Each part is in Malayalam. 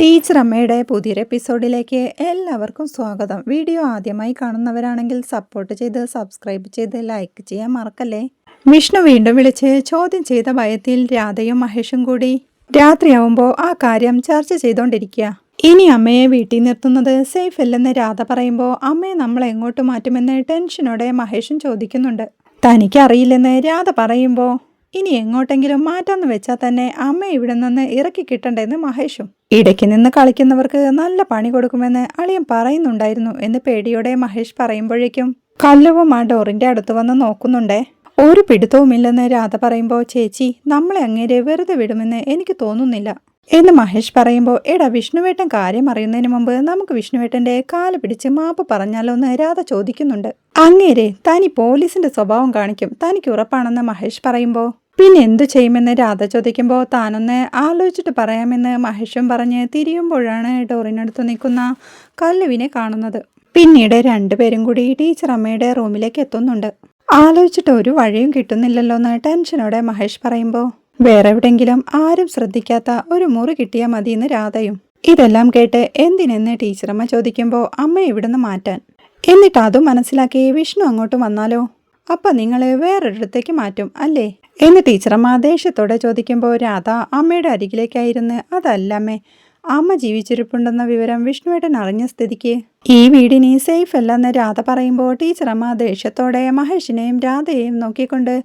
ടീച്ചർ അമ്മയുടെ പുതിയൊരു എപ്പിസോഡിലേക്ക് എല്ലാവർക്കും സ്വാഗതം. വീഡിയോ ആദ്യമായി കാണുന്നവരാണെങ്കിൽ സപ്പോർട്ട് ചെയ്ത് സബ്സ്ക്രൈബ് ചെയ്ത് ലൈക്ക് ചെയ്യാൻ മറക്കല്ലേ? വിഷ്ണു വീണ്ടും വിളിച്ച് ചോദ്യം ചെയ്ത ഭയത്തിൽ രാധയും മഹേഷും കൂടി രാത്രിയാവുമ്പോൾ ആ കാര്യം ചർച്ച ചെയ്തുകൊണ്ടിരിക്കുക ഇനി അമ്മയെ വീട്ടിൽ നിർത്തുന്നത് സേഫ് അല്ലെന്ന് രാധ പറയുമ്പോൾ അമ്മയെ നമ്മൾ എങ്ങോട്ട് മാറ്റുമെന്ന് ടെൻഷനോടെ മഹേഷും ചോദിക്കുന്നുണ്ട്. തനിക്കറിയില്ലെന്ന് രാധ പറയുമ്പോൾ ഇനി എങ്ങോട്ടെങ്കിലും മാറ്റാന്ന് വെച്ചാൽ തന്നെ അമ്മ ഇവിടെ നിന്ന് ഇറക്കി കിട്ടണ്ടെന്ന് മഹേഷും. ഇടയ്ക്ക് നിന്ന് കളിക്കുന്നവർക്ക് നല്ല പണി കൊടുക്കുമെന്ന് അളിയൻ പറയുന്നുണ്ടായിരുന്നു എന്ന് പേടിയോടെ മഹേഷ് പറയുമ്പോഴേക്കും കല്ലുവും ആ ഡോറിന്റെ അടുത്ത് വന്ന് നോക്കുന്നുണ്ടേ. ഒരു പിടുത്തവുമില്ലെന്ന് രാധ പറയുമ്പോൾ ചേച്ചി നമ്മളെ അങ്ങേരെ വെറുതെ വിടുമെന്ന് എനിക്ക് തോന്നുന്നില്ല. എന്ന് മഹേഷ് പറയുമ്പോൾ എടാ വിഷ്ണുവേട്ടൻ കാര്യം അറിയുന്നതിന് മുമ്പ് നമുക്ക് വിഷ്ണുവേട്ടന്റെ കാൽ പിടിച്ച് മാപ്പ് പറഞ്ഞാലോ എന്ന് രാധ ചോദിക്കുന്നുണ്ട്. അങ്ങേരെ തനി പോലീസിന്റെ സ്വഭാവം കാണിക്കും. തനിക്ക് ഉറപ്പാണെന്ന് മഹേഷ് പറയുമ്പോൾ പിന്നെ എന്തു ചെയ്യുമെന്ന് രാധ ചോദിക്കുമ്പോൾ താനൊന്ന് ആലോചിച്ചിട്ട് പറയാമെന്ന് മഹേഷും പറഞ്ഞ് തിരിയുമ്പോഴാണ് ഡോറിനടുത്ത് നിൽക്കുന്ന കല്ലുവിനെ കാണുന്നത്. പിന്നീട് രണ്ടുപേരും കൂടി ടീച്ചർ അമ്മയുടെ റൂമിലേക്ക് എത്തുന്നുണ്ട്. ആലോചിച്ചിട്ട് ഒരു വഴിയും കിട്ടുന്നില്ലല്ലോ എന്ന് ടെൻഷനോടെ മഹേഷ് പറയുമ്പോൾ വേറെ എവിടെങ്കിലും ആരും ശ്രദ്ധിക്കാത്ത ഒരു മുറി കിട്ടിയാൽ മതിയെന്ന് രാധയും. ഇതെല്ലാം കേട്ട് എന്തിനെന്ന് ടീച്ചറമ്മ ചോദിക്കുമ്പോൾ അമ്മ ഇവിടുന്ന് മാറ്റാൻ. എന്നിട്ട് അതും മനസ്സിലാക്കി വിഷ്ണു അങ്ങോട്ട് വന്നാലോ? അപ്പൊ നിങ്ങളെ വേറൊരിടത്തേക്ക് മാറ്റും അല്ലേ? എന്ന് ടീച്ചറമ്മ ദേഷ്യത്തോടെ ചോദിക്കുമ്പോൾ രാധ അമ്മയുടെ അരികിലേക്കായിരുന്നു. അതല്ലമ്മേ അമ്മ ജീവിച്ചിരിപ്പുണ്ടെന്ന വിവരം വിഷ്ണുവേട്ടൻ അറിഞ്ഞ സ്ഥിതിക്ക്. ഈ വീടിനി സേഫ് അല്ലെന്ന് രാധ പറയുമ്പോൾ ടീച്ചറമ്മ ദേഷ്യത്തോടെ മഹേഷിനെയും രാധയെയും നോക്കിക്കൊണ്ട്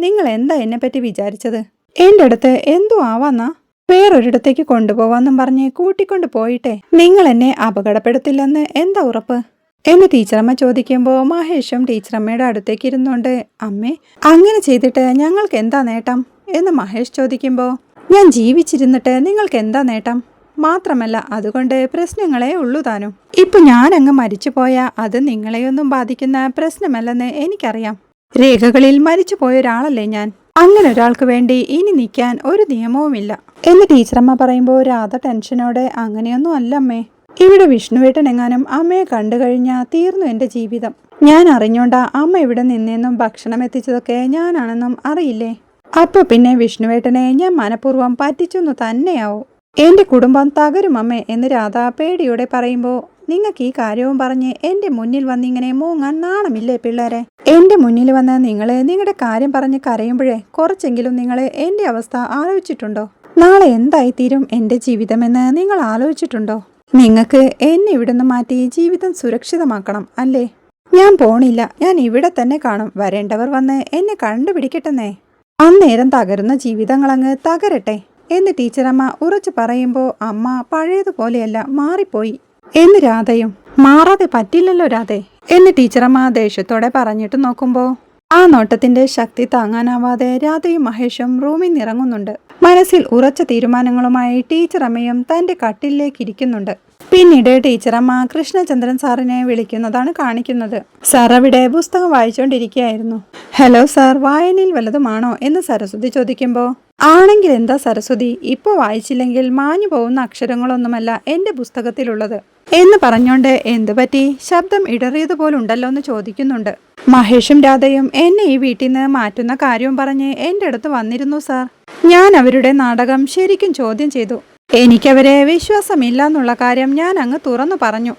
നിങ്ങൾ എന്താ എന്നെപ്പറ്റി വിചാരിച്ചത്? എന്റെ അടുത്ത് എന്തോ ആവാന്നാ? വേറൊരിടത്തേക്ക് കൊണ്ടുപോവാന്നും പറഞ്ഞ് കൂട്ടിക്കൊണ്ട് പോയിട്ടെ. നിങ്ങൾ എന്നെ അപകടപ്പെടുത്തില്ലെന്ന് എന്താ ഉറപ്പ്? എന്ന് ടീച്ചറമ്മ ചോദിക്കുമ്പോൾ മഹേഷും ടീച്ചറമ്മയുടെ അടുത്തേക്ക് ഇരുന്നോണ്ട് അമ്മേ അങ്ങനെ ചെയ്തിട്ട് ഞങ്ങൾക്ക് എന്താ നേട്ടം? എന്ന് മഹേഷ് ചോദിക്കുമ്പോൾ ഞാൻ ജീവിച്ചിരുന്നിട്ട് നിങ്ങൾക്ക് എന്താ നേട്ടം? മാത്രമല്ല അതുകൊണ്ട് പ്രശ്നങ്ങളെ ഉള്ളൂ താനും. ഇപ്പൊ അങ്ങ് മരിച്ചു പോയാൽ അത് നിങ്ങളെയൊന്നും ബാധിക്കുന്ന പ്രശ്നമല്ലെന്ന് എനിക്കറിയാം. രേഖകളിൽ മരിച്ചു പോയ ഒരാളല്ലേ ഞാൻ? അങ്ങനെ ഒരാൾക്ക് വേണ്ടി ഇനി നിൽക്കാൻ ഒരു നിയമവുമില്ല. എന്ന് ടീച്ചറമ്മ പറയുമ്പോൾ രാധ ടെൻഷനോടെ അങ്ങനെയൊന്നും അല്ല അമ്മേ ഇവിടെ വിഷ്ണുവേട്ടൻ എങ്ങാനും അമ്മയെ കണ്ടു കഴിഞ്ഞാൽ തീർന്നു എന്റെ ജീവിതം. ഞാൻ അറിഞ്ഞോണ്ടാ അമ്മ ഇവിടെ നിന്നെന്നും ഭക്ഷണം എത്തിച്ചതൊക്കെ ഞാനാണെന്നും അറിയില്ലേ? അപ്പൊ പിന്നെ വിഷ്ണുവേട്ടനെ ഞാൻ മനഃപൂർവം പറ്റിച്ചെന്നു തന്നെയാവും. എന്റെ കുടുംബം തകരും അമ്മേ എന്ന് രാധ പേടിയോടെ പറയുമ്പോൾ നിങ്ങൾക്ക് ഈ കാര്യവും പറഞ്ഞ് എന്റെ മുന്നിൽ വന്നിങ്ങനെ മൂങ്ങാൻ നാണമില്ലേ പിള്ളേരെ? എന്റെ മുന്നിൽ വന്ന് നിങ്ങൾ നിങ്ങളുടെ കാര്യം പറഞ്ഞ് കരയുമ്പോഴേ കുറച്ചെങ്കിലും നിങ്ങൾ എന്റെ അവസ്ഥ ആലോചിച്ചിട്ടുണ്ടോ? നാളെ എന്തായിത്തീരും എന്റെ ജീവിതമെന്ന് നിങ്ങൾ ആലോചിച്ചിട്ടുണ്ടോ? നിങ്ങൾക്ക് എന്നെ ഇവിടുന്ന് മാറ്റി ജീവിതം സുരക്ഷിതമാക്കണം അല്ലേ? ഞാൻ പോണില്ല. ഞാൻ ഇവിടെ തന്നെ കാണും. വരേണ്ടവർ വന്ന് എന്നെ കണ്ടുപിടിക്കട്ടെന്നേ. അന്നേരം തകരുന്ന ജീവിതങ്ങളങ്ങ് തകരട്ടെ. എന്ന് ടീച്ചറമ്മ ഉറച്ചു പറയുമ്പോൾ അമ്മ പഴയതുപോലെയല്ല മാറിപ്പോയി. എന്ന് രാധയും മാറാതെ പറ്റില്ലല്ലോ രാധേ എന്ന് ടീച്ചറമ്മ ദേഷ്യത്തോടെ പറഞ്ഞിട്ട് നോക്കുമ്പോൾ ആ നോട്ടത്തിന്റെ ശക്തി താങ്ങാനാവാതെ രാധയും മഹേഷും റൂമിൽ നിറങ്ങുന്നുണ്ട് മനസ്സിൽ ഉറച്ച തീരുമാനങ്ങളുമായി ടീച്ചറമ്മയും തന്റെ കട്ടിലേക്ക് ഇരിക്കുന്നുണ്ട്. പിന്നീട് ടീച്ചറമ്മ കൃഷ്ണചന്ദ്രൻ സാറിനെ വിളിക്കുന്നതാണ് കാണിക്കുന്നത്. സാർ അവിടെ പുസ്തകം വായിച്ചുകൊണ്ടിരിക്കുകയായിരുന്നു ഹലോ സാർ വായനയിൽ വല്ലതുമാണോ? എന്ന് സരസ്വതി ചോദിക്കുമ്പോൾ ആണെങ്കിൽ എന്താ സരസ്വതി ഇപ്പോൾ വായിച്ചില്ലെങ്കിൽ മാഞ്ഞു പോകുന്ന അക്ഷരങ്ങളൊന്നുമല്ല എന്റെ പുസ്തകത്തിലുള്ളത്. എന്ന് പറഞ്ഞോണ്ട് എന്തു പറ്റി? ശബ്ദം ഇടറിയതുപോലുണ്ടല്ലോ എന്ന് ചോദിക്കുന്നുണ്ട്. മഹേഷും രാധയും എന്നെ ഈ വീട്ടിൽ നിന്ന് മാറ്റുന്ന കാര്യവും പറഞ്ഞ് എന്റെ അടുത്ത് വന്നിരുന്നു സാർ. ഞാൻ അവരുടെ നാടകം ശരിക്കും ചോദ്യം ചെയ്തു. എനിക്കവരെ വിശ്വാസമില്ല എന്നുള്ള കാര്യം ഞാൻ അങ്ങ് തുറന്നു പറഞ്ഞു.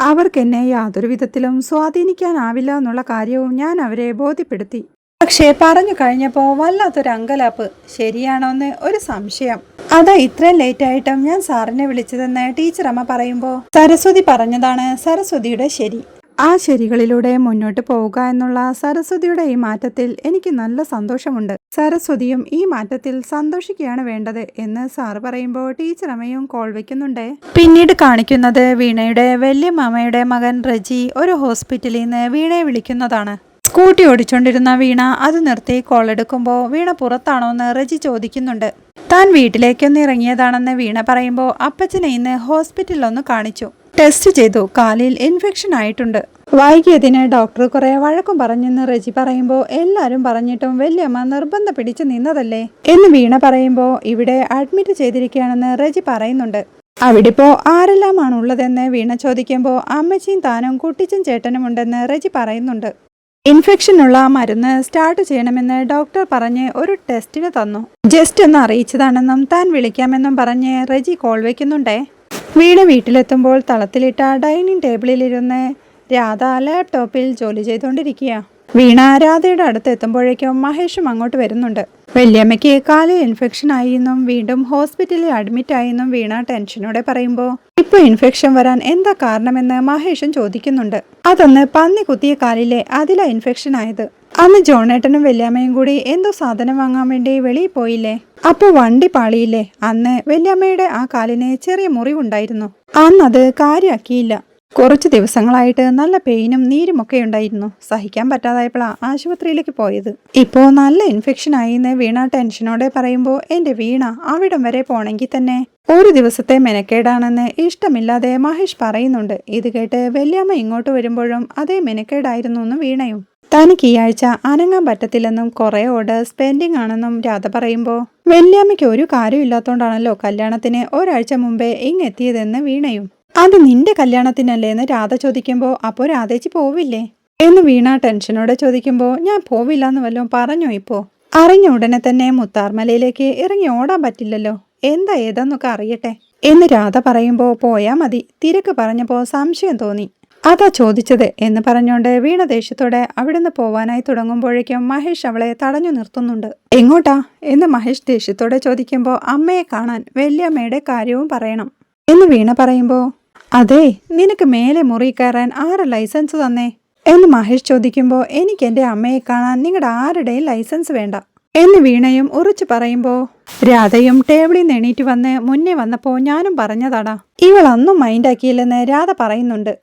അവർക്കെന്നെ യാതൊരു വിധത്തിലും സ്വാധീനിക്കാനാവില്ല എന്നുള്ള കാര്യവും ഞാൻ അവരെ ബോധ്യപ്പെടുത്തി. പക്ഷേ പറഞ്ഞു കഴിഞ്ഞപ്പോൾ വല്ലാത്തൊരു അങ്കലാപ്പ്. ശരിയാണോന്ന് ഒരു സംശയം. അതാ ഇത്രയും ലേറ്റ് ആയിട്ടും ഞാൻ സാറിനെ വിളിച്ചതെന്ന് ടീച്ചറമ്മ പറയുമ്പോൾ സരസ്വതി പറഞ്ഞതാണ് സരസ്വതിയുടെ ശരി. ആ ശരികളിലൂടെ മുന്നോട്ട് പോവുക എന്നുള്ള സരസ്വതിയുടെ ഈ മാറ്റത്തിൽ എനിക്ക് നല്ല സന്തോഷമുണ്ട്. സരസ്വതിയും ഈ മാറ്റത്തിൽ സന്തോഷിക്കുകയാണ് വേണ്ടത് എന്ന് സാർ പറയുമ്പോൾ ടീച്ചർ അമ്മയും കോൾ വെക്കുന്നുണ്ട്. പിന്നീട് കാണിക്കുന്നത് വീണയുടെ വലിയ മാമയുടെ മകൻ റജി ഒരു ഹോസ്പിറ്റലിൽ നിന്ന് വീണയെ വിളിക്കുന്നതാണ്. സ്കൂട്ടി ഓടിച്ചോണ്ടിരുന്ന വീണ അത് നിർത്തി കോളെടുക്കുമ്പോൾ വീണ പുറത്താണോ എന്ന് റജി ചോദിക്കുന്നുണ്ട്. താൻ വീട്ടിലേക്കൊന്ന് ഇറങ്ങിയതാണെന്ന് വീണ പറയുമ്പോൾ അപ്പച്ചനെ ഇന്ന് ഹോസ്പിറ്റലിലൊന്ന് കാണിച്ചു. ടെസ്റ്റ് ചെയ്തു കാലിൽ ഇൻഫെക്ഷൻ ആയിട്ടുണ്ട്. വൈകിയതിന് ഡോക്ടർ കുറെ വഴക്കും പറഞ്ഞെന്ന് റജി പറയുമ്പോൾ എല്ലാവരും പറഞ്ഞിട്ടും വല്യമ്മ നിർബന്ധം പിടിച്ചു നിന്നതല്ലേ എന്ന് വീണ പറയുമ്പോൾ ഇവിടെ അഡ്മിറ്റ് ചെയ്തിരിക്കുകയാണെന്ന് റജി പറയുന്നുണ്ട്. അവിടെ ആരെല്ലാമാണ് ഉള്ളതെന്ന് വീണ ചോദിക്കുമ്പോൾ അമ്മച്ചിയും താനും കുട്ടിച്ചും ചേട്ടനും ഉണ്ടെന്ന് റജി പറയുന്നുണ്ട്. ഇൻഫെക്ഷനുള്ള മരുന്ന് സ്റ്റാർട്ട് ചെയ്യണമെന്ന് ഡോക്ടർ പറഞ്ഞ് ഒരു ടെസ്റ്റിന് തന്നു. ജസ്റ്റ് ഒന്ന് അറിയിച്ചതാണെന്നും താൻ വിളിക്കാമെന്നും പറഞ്ഞ് റെജി കോൾ വയ്ക്കുന്നുണ്ടേ വീട് വീട്ടിലെത്തുമ്പോൾ തളത്തിലിട്ട ഡൈനിങ് ടേബിളിലിരുന്ന് രാധ ലാപ്ടോപ്പിൽ ജോലി ചെയ്തുകൊണ്ടിരിക്കുക വീണ രാധയുടെ അടുത്ത് എത്തുമ്പോഴേക്കും മഹേഷും അങ്ങോട്ട് വരുന്നുണ്ട്. വല്യമ്മയ്ക്ക് ഇൻഫെക്ഷൻ ആയിന്നും വീണ്ടും ഹോസ്പിറ്റലിൽ അഡ്മിറ്റ് ആയിന്നും വീണ ടെൻഷനോടെ പറയുമ്പോൾ ഇപ്പൊ ഇൻഫെക്ഷൻ വരാൻ എന്താ കാരണമെന്ന് മഹേഷൻ ചോദിക്കുന്നുണ്ട്. അതൊന്ന് പന്നി കുത്തിയ കാലിലെ അതിലാ ഇൻഫെക്ഷൻ ആയത്. അന്ന് ജോണേട്ടനും വല്യാമ്മയും കൂടി എന്തോ സാധനം വാങ്ങാൻ വേണ്ടി വെളിയിൽ പോയില്ലേ? അപ്പൊ വണ്ടി പാളിയില്ലേ? അന്ന് വല്യാമ്മയുടെ ആ കാലിന് ചെറിയ മുറിവുണ്ടായിരുന്നു. അന്നത് കാര്യാക്കിയില്ല. കുറച്ച് ദിവസങ്ങളായിട്ട് നല്ല പെയിനും നീരുമൊക്കെ ഉണ്ടായിരുന്നു. സഹിക്കാൻ പറ്റാതായപ്പോഴാണ് ആശുപത്രിയിലേക്ക് പോയത്. ഇപ്പോൾ നല്ല ഇൻഫെക്ഷൻ ആയിന്ന് വീണ ടെൻഷനോടെ പറയുമ്പോൾ എന്റെ വീണ അവിടം വരെ പോണെങ്കിൽ തന്നെ ഒരു ദിവസത്തെ മെനക്കേടാണെന്ന് ഇഷ്ടമില്ലാതെ മഹേഷ് പറയുന്നുണ്ട്. ഇത് കേട്ട് വല്യമ്മ ഇങ്ങോട്ട് വരുമ്പോഴും അതേ മെനക്കേടായിരുന്നു എന്ന് വീണയും. തനിക്ക് ഈ ആഴ്ച അനങ്ങാൻ പറ്റത്തില്ലെന്നും കുറെ ഓർഡർ സ്പെൻഡിങ് ആണെന്നും രാധ പറയുമ്പോൾ വല്യാമ്മയ്ക്ക് ഒരു കാര്യമില്ലാത്തതുകൊണ്ടാണല്ലോ കല്യാണത്തിന് ഒരാഴ്ച മുമ്പേ ഇങ്ങെത്തിയതെന്ന് വീണയും. അത് നിന്റെ കല്യാണത്തിനല്ലേ എന്ന് രാധ ചോദിക്കുമ്പോൾ അപ്പോൾ രാധേച്ചി പോവില്ലേ? എന്ന് വീണ ടെൻഷനോടെ ചോദിക്കുമ്പോൾ ഞാൻ പോവില്ല എന്ന് വല്ലതും പറഞ്ഞോ ഇപ്പോൾ അറിഞ്ഞ ഉടനെ തന്നെ മുത്താർമലയിലേക്ക് ഇറങ്ങി ഓടാൻ പറ്റില്ലല്ലോ. എന്താ ഏതാന്നൊക്കെ അറിയട്ടെ എന്ന് രാധ പറയുമ്പോൾ പോയാൽ മതി. തിരക്ക് പറഞ്ഞപ്പോൾ സംശയം തോന്നി. അതാ ചോദിച്ചത് എന്ന് പറഞ്ഞുകൊണ്ട് വീണ ദേഷ്യത്തോടെ അവിടുന്ന് പോവാനായി തുടങ്ങുമ്പോഴേക്കും മഹേഷ് അവളെ തടഞ്ഞു നിർത്തുന്നുണ്ട്. എങ്ങോട്ടാ? എന്ന് മഹേഷ് ദേഷ്യത്തോടെ ചോദിക്കുമ്പോൾ അമ്മയെ കാണാൻ വല്യമ്മയുടെ കാര്യവും പറയണം. എന്ന് വീണ പറയുമ്പോൾ അതെ നിനക്ക് മേലെ മുറി കയറാൻ ആരെ ലൈസൻസ് തന്നേ? എന്ന് മഹേഷ് ചോദിക്കുമ്പോൾ എനിക്ക് എന്റെ അമ്മയെ കാണാൻ നിങ്ങളുടെ ആരുടെയും ലൈസൻസ് വേണ്ട. എന്ന് വീണയും ഉറച്ചു പറയുമ്പോൾ രാധയും ടേബിളിൽ നിന്ന് എണീറ്റ് വന്ന് മുന്നേ വന്നപ്പോൾ ഞാനും പറഞ്ഞതാടാ. ഇവൾ അന്നും മൈൻഡാക്കിയില്ലെന്ന് രാധ പറയുന്നുണ്ട്.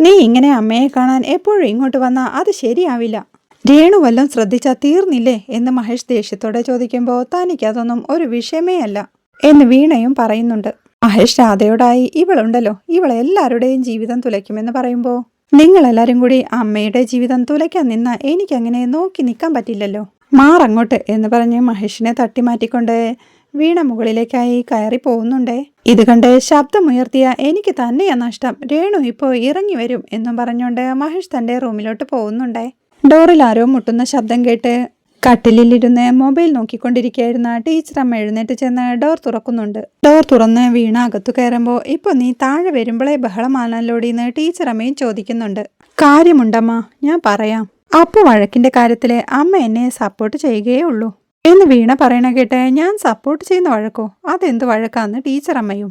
നീ ഇങ്ങനെ അമ്മയെ കാണാൻ എപ്പോഴും ഇങ്ങോട്ട് വന്നാ അത് ശരിയാവില്ല. രേണു വല്ലതും ശ്രദ്ധിച്ചാൽ തീർന്നില്ലേ? എന്ന് മഹേഷ് ദേഷ്യത്തോടെ ചോദിക്കുമ്പോൾ തനിക്കതൊന്നും ഒരു വിഷയമേ അല്ല. എന്ന് വീണയും പറയുന്നുണ്ട്. മഹേഷ് രാധയോടായി ഇവളുണ്ടല്ലോ. ഇവളെ എല്ലാവരുടെയും ജീവിതം തുലയ്ക്കുമെന്ന് പറയുമ്പോൾ നിങ്ങളെല്ലാവരും കൂടി അമ്മയുടെ ജീവിതം തുലയ്ക്കാൻ നിന്ന എനിക്കങ്ങനെ നോക്കി നിൽക്കാൻ പറ്റില്ലല്ലോ. മാറങ്ങോട്ട് എന്ന് പറഞ്ഞ് മഹേഷിനെ തട്ടിമാറ്റിക്കൊണ്ട് വീണ മുകളിലേക്കായി കയറി പോകുന്നുണ്ടേ. ഇത് കണ്ട് ശബ്ദമുയർത്തിയ എനിക്ക് തന്നെയാ നഷ്ടം. രേണു ഇപ്പോൾ ഇറങ്ങി വരും എന്നും പറഞ്ഞുകൊണ്ട് മഹേഷ് തന്റെ റൂമിലോട്ട് പോകുന്നുണ്ടേ. ഡോറിൽ ആരോ മുട്ടുന്ന ശബ്ദം കേട്ട് കട്ടിലിരുന്ന് മൊബൈൽ നോക്കിക്കൊണ്ടിരിക്കുകയായിരുന്ന ടീച്ചർ അമ്മ എഴുന്നേറ്റ് ചെന്ന് ഡോർ തുറക്കുന്നുണ്ട്. ഡോർ തുറന്ന് വീണ അകത്തു കയറുമ്പോൾ ഇപ്പൊ നീ താഴെ വരുമ്പോഴേ ബഹളമാണല്ലോടിന്ന് ടീച്ചർ അമ്മയും ചോദിക്കുന്നുണ്ട്. കാര്യമുണ്ടമ്മ ഞാൻ പറയാം. അപ്പോൾ വഴക്കിന്റെ കാര്യത്തിൽ അമ്മ എന്നെ സപ്പോർട്ട് ചെയ്യുകയേ ഉള്ളൂ. എന്ന് വീണ പറയണ കേട്ട് ഞാൻ സപ്പോർട്ട് ചെയ്യുന്ന വഴക്കോ? അതെന്ത് വഴക്കാന്ന് ടീച്ചർ അമ്മയും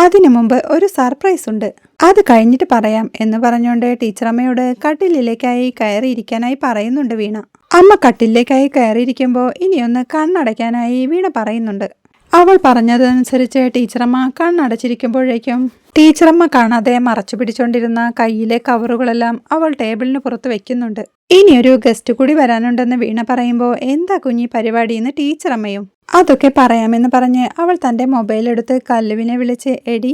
അതിനു മുമ്പ് ഒരു സർപ്രൈസ് ഉണ്ട്. അത് കഴിഞ്ഞിട്ട് പറയാം എന്ന് പറഞ്ഞുകൊണ്ട് ടീച്ചറമ്മയോട് കട്ടിലിലേക്കായി കയറിയിരിക്കാനായി പറയുന്നുണ്ട് വീണ. അമ്മ കട്ടിലേക്കായി കയറിയിരിക്കുമ്പോൾ ഇനിയൊന്ന് കണ്ണടയ്ക്കാനായി വീണ പറയുന്നുണ്ട്. അവൾ പറഞ്ഞതനുസരിച്ച് ടീച്ചറമ്മ കണ്ണടച്ചിരിക്കുമ്പോഴേക്കും ടീച്ചറമ്മ കാണാതെ മറച്ചു പിടിച്ചോണ്ടിരുന്ന കയ്യിലെ കവറുകളെല്ലാം അവൾ ടേബിളിന് പുറത്ത് വെക്കുന്നുണ്ട്. ഇനിയൊരു ഗസ്റ്റ് കൂടി വരാനുണ്ടെന്ന് വീണ പറയുമ്പോൾ എന്താ കുഞ്ഞി പരിപാടിയെന്ന് ടീച്ചറമ്മയും അതൊക്കെ പറയാമെന്ന് പറഞ്ഞ് അവൾ തന്റെ മൊബൈൽ എടുത്ത് കല്ലുവിനെ വിളിച്ച് എടി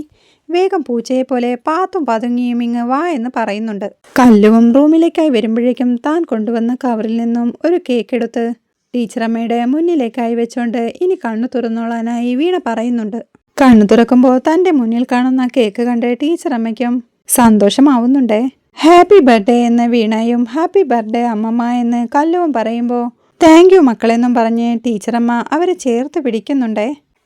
വേഗം പൂച്ചയെ പോലെ പാത്തും പതുങ്ങിയും ഇങ്ങ് വാ എന്ന് പറയുന്നുണ്ട്. കല്ലുവും റൂമിലേക്കായി വരുമ്പോഴേക്കും താൻ കൊണ്ടുവന്ന കവറിൽ നിന്നും ഒരു കേക്ക് എടുത്ത് ടീച്ചറമ്മയുടെ മുന്നിലേക്കായി വെച്ചുകൊണ്ട് ഇനി കണ്ണു തുറന്നോളാനായി വീണ പറയുന്നുണ്ട്. കണ്ണു തുറക്കുമ്പോൾ തന്റെ മുന്നിൽ കാണുന്ന കേക്ക് കണ്ട് ടീച്ചറമ്മയ്ക്കും സന്തോഷമാവുന്നുണ്ടേ. ഹാപ്പി ബർത്ത്ഡേ എന്ന് വീണയും ഹാപ്പി ബർത്ത്ഡേ അമ്മമ്മ എന്ന് കല്ലുവും പറയുമ്പോൾ താങ്ക് യു മക്കളെന്നും പറഞ്ഞ് ടീച്ചറമ്മ അവരെ ചേർത്ത് പിടിക്കുന്നുണ്ടേ.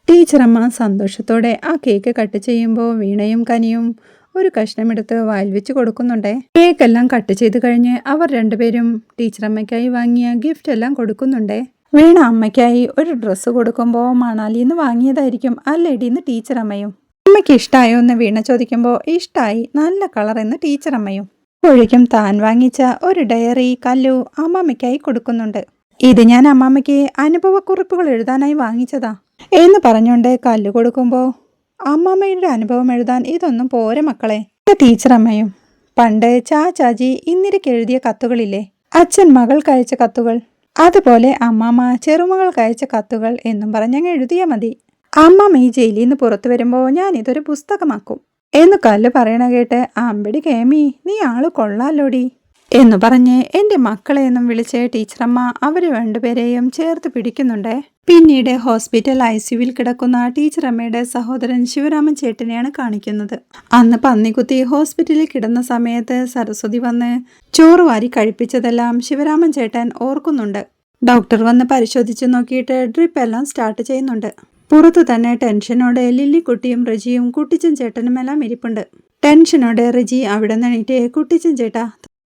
ടീച്ചറമ്മ സന്തോഷത്തോടെ ആ കേക്ക് കട്ട് ചെയ്യുമ്പോൾ വീണയും കനിയും ഒരു കഷ്ണമെടുത്ത് വായിൽ വെച്ച് കൊടുക്കുന്നുണ്ടേ. കേക്കെല്ലാം കട്ട് ചെയ്ത് കഴിഞ്ഞ് അവർ രണ്ടുപേരും ടീച്ചറമ്മയ്ക്കായി വാങ്ങിയ ഗിഫ്റ്റ് എല്ലാം കൊടുക്കുന്നുണ്ടേ. വീണ അമ്മയ്ക്കായി ഒരു ഡ്രസ്സ് കൊടുക്കുമ്പോൾ മണാലിന്ന് വാങ്ങിയതായിരിക്കും ആ ലേഡിന്ന് ടീച്ചറമ്മയും. അമ്മയ്ക്ക് ഇഷ്ടമായോ എന്ന് വീണ ചോദിക്കുമ്പോൾ ഇഷ്ടമായി നല്ല കളർ എന്ന് ടീച്ചറമ്മയും. ഒഴിക്കും താൻ വാങ്ങിച്ച ഒരു ഡയറി കല്ലു അമ്മമ്മയ്ക്കായി കൊടുക്കുന്നുണ്ട്. ഇത് ഞാൻ അമ്മാമ്മയ്ക്ക് അനുഭവക്കുറിപ്പുകൾ എഴുതാനായി വാങ്ങിച്ചതാ. എന്ന് പറഞ്ഞുകൊണ്ട് കല്ല് കൊടുക്കുമ്പോൾ അമ്മാമ്മയുടെ അനുഭവം എഴുതാൻ ഇതൊന്നും പോരെ മക്കളെ. ടീച്ചർ അമ്മയും പണ്ട് ചാച്ചാജി ഇന്ദിരയ്ക്ക് എഴുതിയ കത്തുകളില്ലേ? അച്ഛൻ മകൾക്ക് അയച്ച കത്തുകൾ അതുപോലെ അമ്മാമ്മ ചെറുമകൾക്ക് അയച്ച കത്തുകൾ എന്നും പറഞ്ഞങ്ങ് എഴുതിയാൽ മതി. അമ്മാമ്മ ഈ ജയിലിൽ നിന്ന് പുറത്തു വരുമ്പോൾ ഞാൻ ഇതൊരു പുസ്തകമാക്കും. എന്ന് കല്ല് പറയണ കേട്ട് അമ്പടി കേമി നീ ആൾ കൊള്ളാലോടി എന്ന് പറഞ്ഞ് എന്റെ മക്കളെ എന്നും വിളിച്ച് ടീച്ചറമ്മ അവർ രണ്ടുപേരെയും ചേർത്ത് പിടിക്കുന്നുണ്ട്. പിന്നീട് ഹോസ്പിറ്റൽ ഐ സിയുവിൽ കിടക്കുന്ന ടീച്ചറമ്മയുടെ സഹോദരൻ ശിവരാമൻ ചേട്ടനെയാണ് കാണിക്കുന്നത്. അന്ന് പന്നിക്കുത്തി ഹോസ്പിറ്റലിൽ കിടന്ന സമയത്ത് സരസ്വതി വന്ന് ചോറ് വാരി കഴിപ്പിച്ചതെല്ലാം ശിവരാമൻ ചേട്ടൻ ഓർക്കുന്നുണ്ട്. ഡോക്ടർ വന്ന് പരിശോധിച്ച് നോക്കിയിട്ട് ഡ്രിപ്പ് എല്ലാം സ്റ്റാർട്ട് ചെയ്യുന്നുണ്ട്. പുറത്തു തന്നെ ടെൻഷനോടെ ലില്ലിക്കുട്ടിയും റജിയും കുട്ടിച്ചൻ ചേട്ടനുമെല്ലാം ഇരിപ്പുണ്ട്. ടെൻഷനോടെ റജി അവിടെ നിന്നിട്ട് കുട്ടിച്ചൻ ചേട്ടാ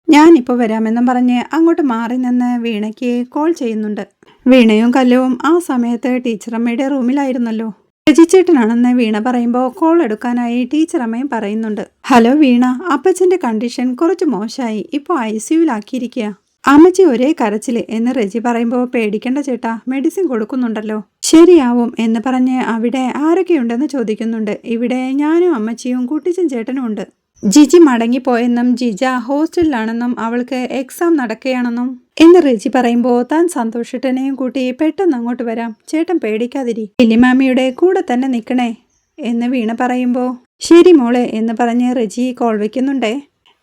ഞാനിപ്പോൾ വരാമെന്നും പറഞ്ഞ് അങ്ങോട്ട് മാറി നിന്ന് വീണയ്ക്ക് കോൾ ചെയ്യുന്നുണ്ട്. വീണയും കല്ലുവും ആ സമയത്ത് ടീച്ചറമ്മയുടെ റൂമിലായിരുന്നല്ലോ രജിച്ചേട്ടനാണെന്ന് വീണ പറയുമ്പോൾ കോൾ എടുക്കാനായി ടീച്ചറമ്മയും പറയുന്നുണ്ട്. ഹലോ വീണ. അപ്പച്ചന്റെ കണ്ടീഷൻ കുറച്ച് മോശമായി ഇപ്പോൾ ഐ സിയുലാക്കിയിരിക്കുക അമ്മച്ചി ഒരേ കരച്ചിൽ എന്ന് റജി പറയുമ്പോൾ പേടിക്കേണ്ട ചേട്ടാ മെഡിസിൻ കൊടുക്കുന്നുണ്ടല്ലോ. ശരിയാവും എന്ന് പറഞ്ഞ് അവിടെ ആരൊക്കെയുണ്ടെന്ന് ചോദിക്കുന്നുണ്ട്. ഇവിടെ ഞാനും അമ്മച്ചിയും കുട്ടിച്ചൻ ചേട്ടനും ഉണ്ട് ജിജി മടങ്ങിപ്പോയെന്നും ജിജ ഹോസ്റ്റലിലാണെന്നും അവൾക്ക് എക്സാം നടക്കുകയാണെന്നും. എന്ന് റിജി പറയുമ്പോൾ താൻ സന്തോഷിട്ടനെയും കൂട്ടി പെട്ടെന്ന് അങ്ങോട്ട് വരാം. ചേട്ടൻ പേടിക്കാതിരി. ലില്ലിമാമിയുടെ കൂടെ തന്നെ നിൽക്കണേ എന്ന് വീണ പറയുമ്പോൾ. ശരി മോളെ എന്ന് പറഞ്ഞ് റിജി കോൾ വയ്ക്കുന്നുണ്ടേ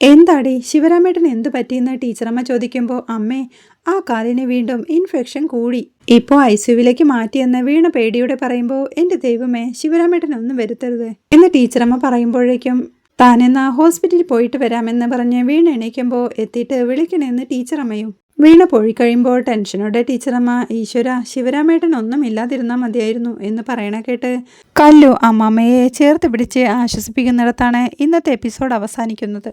എന്താടി ശിവരാമേട്ടൻ എന്ത് പറ്റിയെന്ന് ടീച്ചറമ്മ ചോദിക്കുമ്പോൾ അമ്മേ ആ കാലിന് വീണ്ടും ഇൻഫെക്ഷൻ കൂടി. ഇപ്പോൾ ഐ സിയുവിലേക്ക് മാറ്റിയെന്ന് വീണ പേടിയോടെ പറയുമ്പോൾ എന്റെ ദൈവമേ ശിവരാമേട്ടനൊന്നും വരുത്തരുത് എന്ന് ടീച്ചറമ്മ പറയുമ്പോഴേക്കും താനെന്നാ ഹോസ്പിറ്റലിൽ പോയിട്ട് വരാമെന്ന് പറഞ്ഞ് വീണ എണീക്കുമ്പോൾ എത്തിയിട്ട് വിളിക്കണമെന്ന് ടീച്ചറമ്മയും. വീണ പോയി കഴിയുമ്പോൾ ടെൻഷനോടെ ടീച്ചറമ്മ ഈശ്വര ശിവരാമേട്ടൻ ഒന്നും ഇല്ലാതിരുന്നാൽ മതിയായിരുന്നു എന്ന് പറയണ കേട്ട് കല്ലു അമ്മാമ്മയെ ചേർത്ത് പിടിച്ച് ആശ്വസിപ്പിക്കുന്നിടത്താണ് ഇന്നത്തെ എപ്പിസോഡ് അവസാനിക്കുന്നത്.